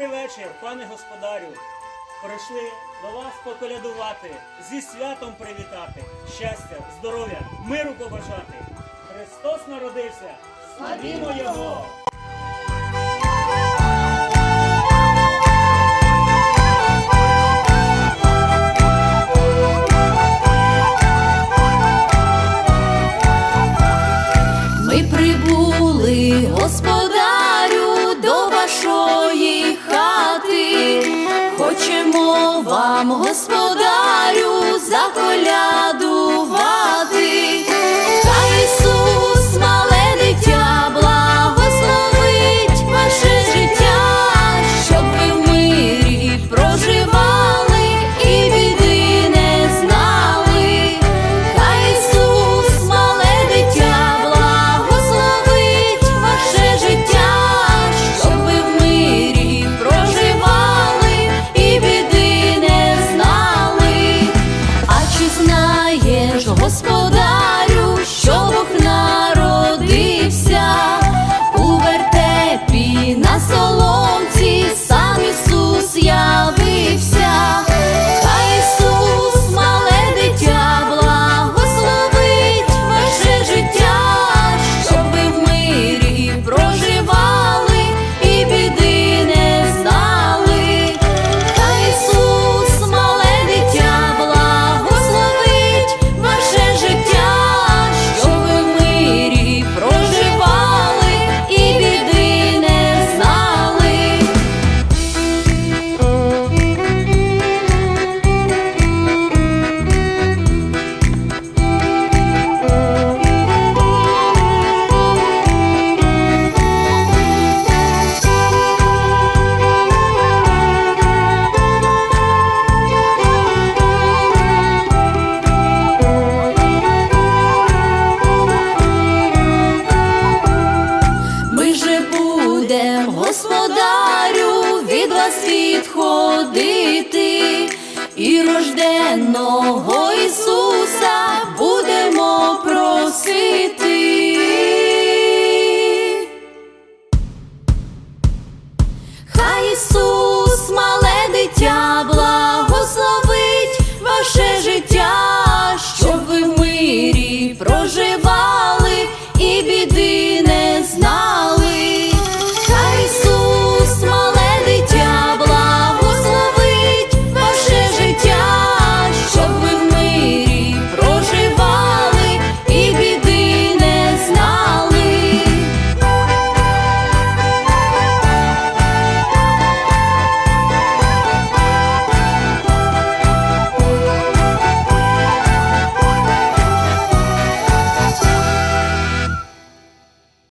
Добрий вечір, пане господарю. Прийшли до вас поколядувати, зі святом привітати, щастя, здоров'я, миру побажати. Христос народився, славімо Його! Ми прибули, Господи. Дякуємо вам, господарю, за коляду вам. відходити, і рожденого Ісуса будемо просити. Хай Ісус